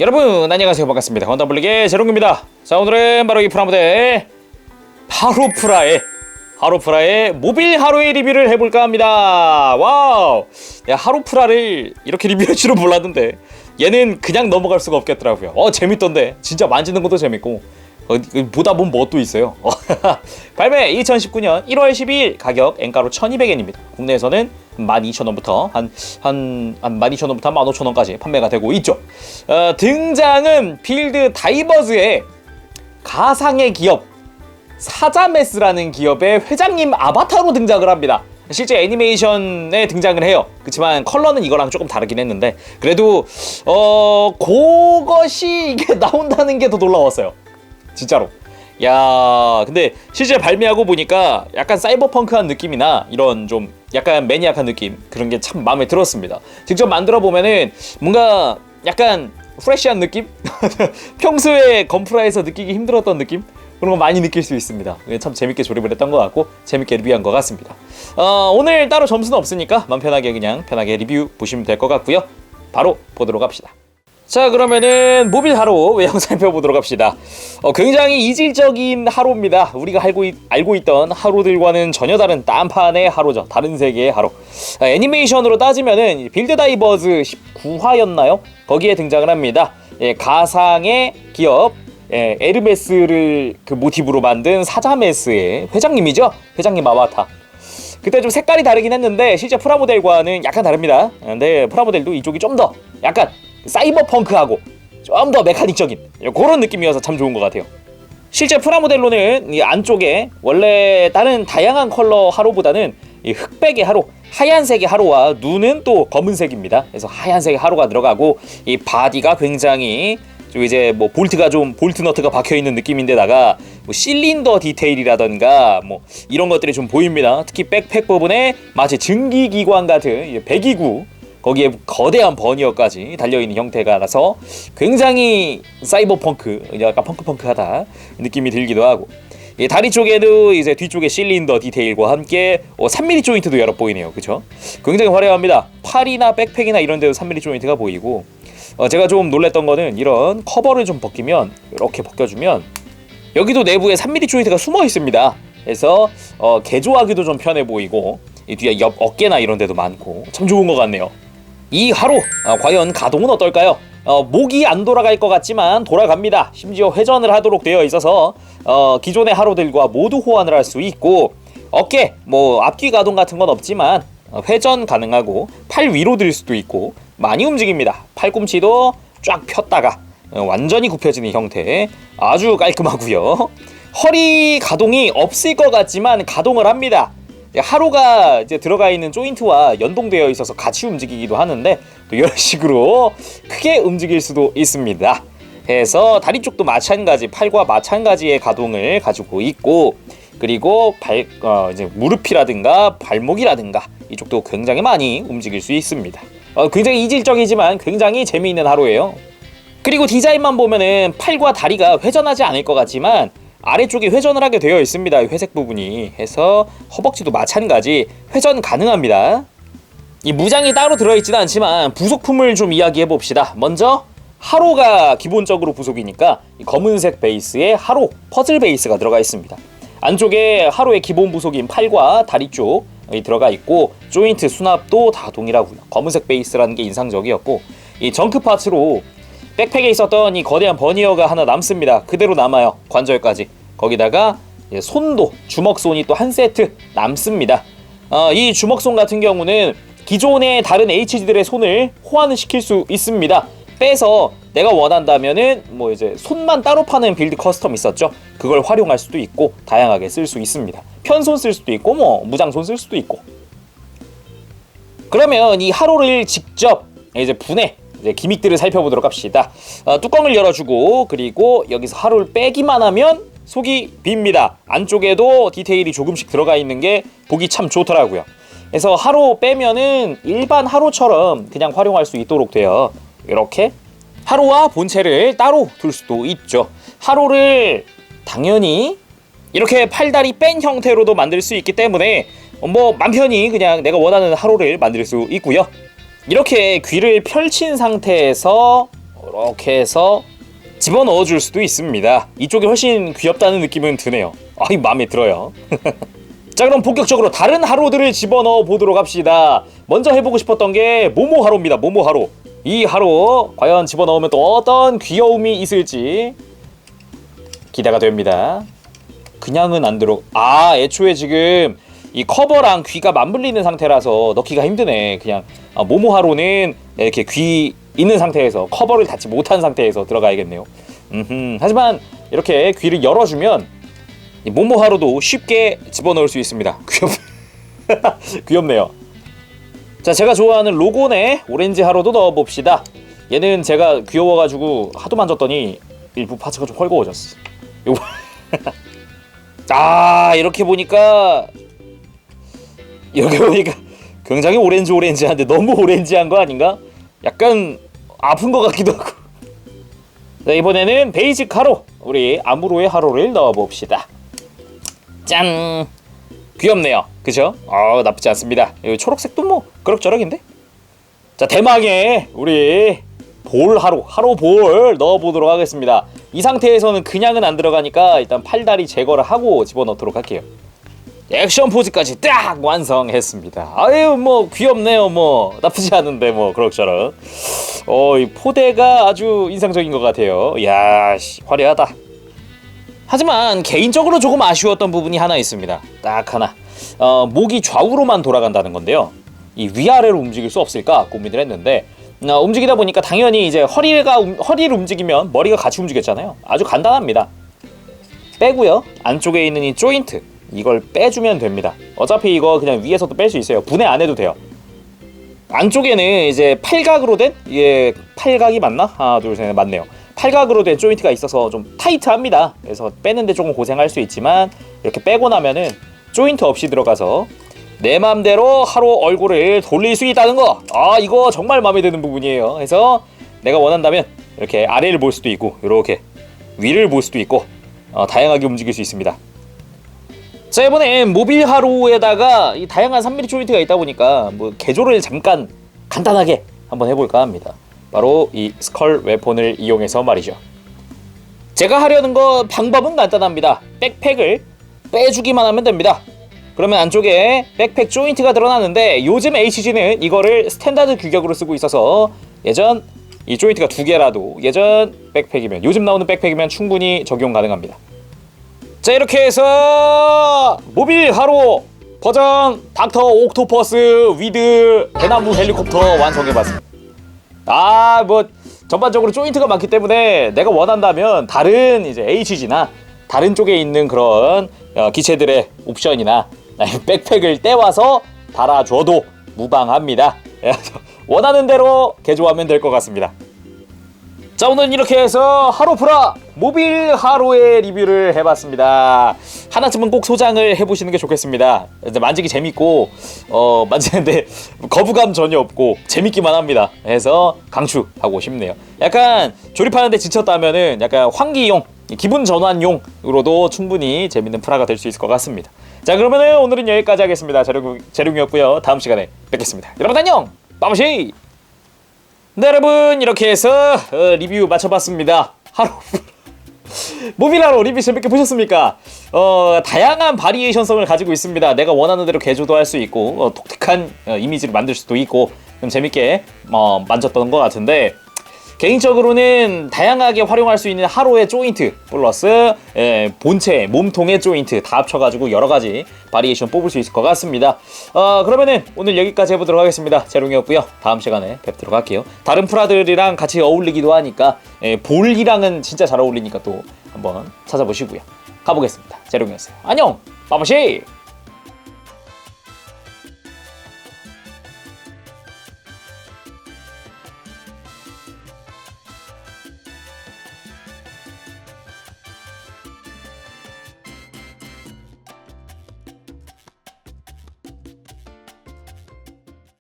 여러분 안녕하세요. 반갑습니다. 원더블릭의 제롱입니다. 자 오늘은 바로 이 프라모델 하루프라의 하루프라의 모빌 하루의 리뷰를 해볼까 합니다. 와우! 내가 하루프라를 이렇게 리뷰할 줄은 몰랐는데 얘는 그냥 넘어갈 수가 없겠더라고요. 어 재밌던데. 진짜 만지는 것도 재밌고 어, 보다 보면 뭐 또 있어요 어, 발매 2019년 1월 12일 가격 엔가로 1200엔입니다 국내에서는 12,000원부터 한, 한, 한 12,000원부터 한 15,000원까지 판매가 되고 있죠. 어, 등장은 필드 다이버즈의 가상의 기업 사자메스라는 기업의 회장님 아바타로 등장을 합니다. 실제 애니메이션에 등장을 해요. 그렇지만 컬러는 이거랑 조금 다르긴 했는데 그래도 어 그것이 이게 나온다는 게 더 놀라웠어요. 진짜로. 야, 근데 실제 발매하고 보니까 약간 사이버펑크한 느낌이나 이런 좀 약간 매니악한 느낌 그런 게 참 마음에 들었습니다. 직접 만들어 보면은 뭔가 약간 프레시한 느낌? 평소에 건프라에서 느끼기 힘들었던 느낌? 그런 거 많이 느낄 수 있습니다. 참 재밌게 조립을 했던 것 같고 재밌게 리뷰한 것 같습니다. 어, 오늘 따로 점수는 없으니까 마음 편하게 그냥 편하게 리뷰 보시면 될 것 같고요. 바로 보도록 합시다. 자 그러면은 모빌 하루 외형 살펴보도록 합시다. 어, 굉장히 이질적인 하루입니다. 우리가 알고, 있, 알고 있던 하루들과는 전혀 다른 딴판의 하루죠. 다른 세계의 하루. 아, 애니메이션으로 따지면은 빌드 다이버즈 19화였나요? 거기에 등장을 합니다. 예, 가상의 기업 예, 에르메스를 그 모티브로 만든 사자메스의 회장님이죠. 회장님 아바타. 그때 좀 색깔이 다르긴 했는데 실제 프라모델과는 약간 다릅니다. 근데 프라모델도 이쪽이 좀 더 약간 사이버펑크하고 좀 더 메카닉적인 그런 느낌이어서 참 좋은 것 같아요. 실제 프라모델로는 이 안쪽에 원래 다른 다양한 컬러 하로보다는 이 흑백의 하로, 하얀색의 하로와 눈은 또 검은색입니다. 그래서 하얀색의 하로가 들어가고 이 바디가 굉장히 좀 이제 뭐 볼트가 좀 볼트 너트가 박혀 있는 느낌인데다가 뭐 실린더 디테일이라던가 뭐 이런 것들이 좀 보입니다. 특히 백팩 부분에 마치 증기기관 같은 배기구 거기에 거대한 버니어까지 달려있는 형태가라서 굉장히 사이버펑크, 약간 펑크펑크하다 느낌이 들기도 하고 이 다리 쪽에도 이제 뒤쪽에 실린더 디테일과 함께 어, 3mm 조인트도 여러 보이네요. 그쵸? 굉장히 화려합니다. 팔이나 백팩이나 이런 데도 3mm 조인트가 보이고 어, 제가 좀 놀랬던 거는 이런 커버를 좀 벗기면 이렇게 벗겨주면 여기도 내부에 3mm 조인트가 숨어 있습니다. 그래서 어, 개조하기도 좀 편해 보이고 이 뒤에 옆 어깨나 이런 데도 많고 참 좋은 것 같네요. 이 하루 어, 과연 가동은 어떨까요? 어, 목이 안 돌아갈 것 같지만 돌아갑니다. 심지어 회전을 하도록 되어 있어서 어, 기존의 하루들과 모두 호환을 할 수 있고 어깨 뭐 앞뒤 가동 같은 건 없지만 어, 회전 가능하고 팔 위로 들 수도 있고 많이 움직입니다. 팔꿈치도 쫙 폈다가 어, 완전히 굽혀지는 형태 아주 깔끔하고요. 허리 가동이 없을 것 같지만 가동을 합니다. 하루가 이제 들어가 있는 조인트와 연동되어 있어서 같이 움직이기도 하는데 또 이런 식으로 크게 움직일 수도 있습니다. 해서 다리 쪽도 마찬가지 팔과 마찬가지의 가동을 가지고 있고 그리고 발 어, 이제 무릎이라든가 발목이라든가 이쪽도 굉장히 많이 움직일 수 있습니다. 어, 굉장히 이질적이지만 굉장히 재미있는 하루예요. 그리고 디자인만 보면은 팔과 다리가 회전하지 않을 것 같지만 아래쪽이 회전을 하게 되어 있습니다. 회색 부분이 해서 허벅지도 마찬가지 회전 가능합니다. 이 무장이 따로 들어있지는 않지만 부속품을 좀 이야기해 봅시다. 먼저 하로가 기본적으로 부속이니까 검은색 베이스에 하로 퍼즐 베이스가 들어가 있습니다. 안쪽에 하로의 기본 부속인 팔과 다리 쪽이 들어가 있고 조인트 수납도 다 동일하고요. 검은색 베이스라는 게 인상적이었고 이 정크 파츠로 백팩에 있었던 이 거대한 버니어가 하나 남습니다. 그대로 남아요. 관절까지. 거기다가 손도 주먹손이 또 한 세트 남습니다. 어, 이 주먹손 같은 경우는 기존의 다른 HG들의 손을 호환을 시킬 수 있습니다. 빼서 내가 원한다면은 뭐 이제 손만 따로 파는 빌드 커스텀 있었죠. 그걸 활용할 수도 있고 다양하게 쓸 수 있습니다. 편손 쓸 수도 있고 뭐 무장손 쓸 수도 있고. 그러면 이 하로를 직접 이제 분해 이제 기믹들을 살펴보도록 합시다. 어, 뚜껑을 열어주고 그리고 여기서 하루를 빼기만 하면 속이 빕니다. 안쪽에도 디테일이 조금씩 들어가 있는 게 보기 참 좋더라고요. 그래서 하루 빼면은 일반 하루처럼 그냥 활용할 수 있도록 돼요. 이렇게 하루와 본체를 따로 둘 수도 있죠. 하루를 당연히 이렇게 팔다리 뺀 형태로도 만들 수 있기 때문에 뭐 맘 편히 그냥 내가 원하는 하루를 만들 수 있고요. 이렇게 귀를 펼친 상태에서 이렇게 해서 집어넣어 줄 수도 있습니다. 이쪽이 훨씬 귀엽다는 느낌은 드네요. 아이 마음에 들어요. 자 그럼 본격적으로 다른 하로들을 집어넣어 보도록 합시다. 먼저 해보고 싶었던 게 모모 하로입니다. 모모 하로. 이 하로 과연 집어넣으면 또 어떤 귀여움이 있을지 기대가 됩니다. 그냥은 안 들어. 아 애초에 지금 이 커버랑 귀가 맞물리는 상태라서 넣기가 힘드네. 그냥 아, 모모 하로는 이렇게 귀 있는 상태에서 커버를 닫지 못한 상태에서 들어가야겠네요. 음흠. 하지만 이렇게 귀를 열어주면 이 모모 하로도 쉽게 집어넣을 수 있습니다. 귀엽 귀엽네요. 자, 제가 좋아하는 로고네 오렌지 하로도 넣어봅시다. 얘는 제가 귀여워가지고 하도 만졌더니 일부 파츠가 좀 헐거워졌어. 요거 아 이렇게 보니까 이렇게 보니까 굉장히 오렌지 오렌지한데 너무 오렌지한 거 아닌가? 약간 아픈 것 같기도 하고. 자 이번에는 베이직 하로 우리 아무로의 하로를 넣어봅시다. 짠 귀엽네요. 그죠? 아 나쁘지 않습니다. 이 초록색도 뭐 그럭저럭인데. 자 대망의 우리 볼 하로 하로 볼 넣어보도록 하겠습니다. 이 상태에서는 그냥은 안 들어가니까 일단 팔다리 제거를 하고 집어넣도록 할게요. 액션 포즈까지 딱 완성했습니다. 아유 뭐 귀엽네요 뭐 나쁘지 않은데 뭐 그럭저럭. 어이 포대가 아주 인상적인 것 같아요. 야 씨, 화려하다. 하지만 개인적으로 조금 아쉬웠던 부분이 하나 있습니다. 딱 하나. 어, 목이 좌우로만 돌아간다는 건데요. 이 위아래로 움직일 수 없을까 고민을 했는데 어, 움직이다 보니까 당연히 이제 허리가 움- 허리를 움직이면 머리가 같이 움직였잖아요. 아주 간단합니다. 빼고요. 안쪽에 있는 이 조인트 이걸 빼주면 됩니다. 어차피 이거 그냥 위에서도 뺄 수 있어요. 분해 안 해도 돼요. 안쪽에는 이제 팔각으로 된 이게 팔각이 맞나? 하나 둘셋 맞네요. 팔각으로 된 조인트가 있어서 좀 타이트합니다. 그래서 빼는데 조금 고생할 수 있지만 이렇게 빼고 나면은 조인트 없이 들어가서 내 맘대로 하루 얼굴을 돌릴 수 있다는 거. 아 이거 정말 마음에 드는 부분이에요. 그래서 내가 원한다면 이렇게 아래를 볼 수도 있고 이렇게 위를 볼 수도 있고 어, 다양하게 움직일 수 있습니다. 자 이번엔 모빌 하로에다가 이 다양한 3mm 조인트가 있다 보니까 뭐 개조를 잠깐 간단하게 한번 해볼까 합니다. 바로 이 스컬 웨폰을 이용해서 말이죠. 제가 하려는 거 방법은 간단합니다. 백팩을 빼주기만 하면 됩니다. 그러면 안쪽에 백팩 조인트가 드러나는데 요즘 HG는 이거를 스탠다드 규격으로 쓰고 있어서 예전 이 조인트가 두 개라도 예전 백팩이면 요즘 나오는 백팩이면 충분히 적용 가능합니다. 자 이렇게 해서 모빌 하로 버전 닥터 옥토퍼스 위드 대나무 헬리콥터 완성해봤습니다. 아 뭐 전반적으로 조인트가 많기 때문에 내가 원한다면 다른 이제 HG나 다른 쪽에 있는 그런 어, 기체들의 옵션이나 백팩을 떼와서 달아줘도 무방합니다. 원하는 대로 개조하면 될 것 같습니다. 자 오늘 이렇게 해서 하로프라 모빌 하로의 리뷰를 해봤습니다. 하나쯤은 꼭 소장을 해보시는 게 좋겠습니다. 만지기 재밌고 어 만지는데 거부감 전혀 없고 재밌기만 합니다. 해서 강추하고 싶네요. 약간 조립하는데 지쳤다면은 약간 환기용 기분 전환용으로도 충분히 재밌는 프라가 될 수 있을 것 같습니다. 자 그러면은 오늘은 여기까지 하겠습니다. 재룡, 재룡이었고요. 다음 시간에 뵙겠습니다. 여러분 안녕! 빠무시! 네 여러분 이렇게 해서 어, 리뷰 마쳐봤습니다. 하루 모빌하로 리뷰 재밌게 보셨습니까? 어, 다양한 바리에이션성을 가지고 있습니다. 내가 원하는 대로 개조도 할 수 있고 어, 독특한 어, 이미지를 만들 수도 있고 좀 재밌게 어, 만졌던 것 같은데 개인적으로는 다양하게 활용할 수 있는 하로의 조인트 플러스 예, 본체 몸통의 조인트 다 합쳐가지고 여러 가지 바리에이션 뽑을 수 있을 것 같습니다. 어, 그러면은 오늘 여기까지 해보도록 하겠습니다. 재롱이었고요. 다음 시간에 뵙도록 할게요. 다른 프라들이랑 같이 어울리기도 하니까 예, 볼이랑은 진짜 잘 어울리니까 또 한번 찾아보시고요. 가보겠습니다. 재롱이었어요. 안녕, 빠바시.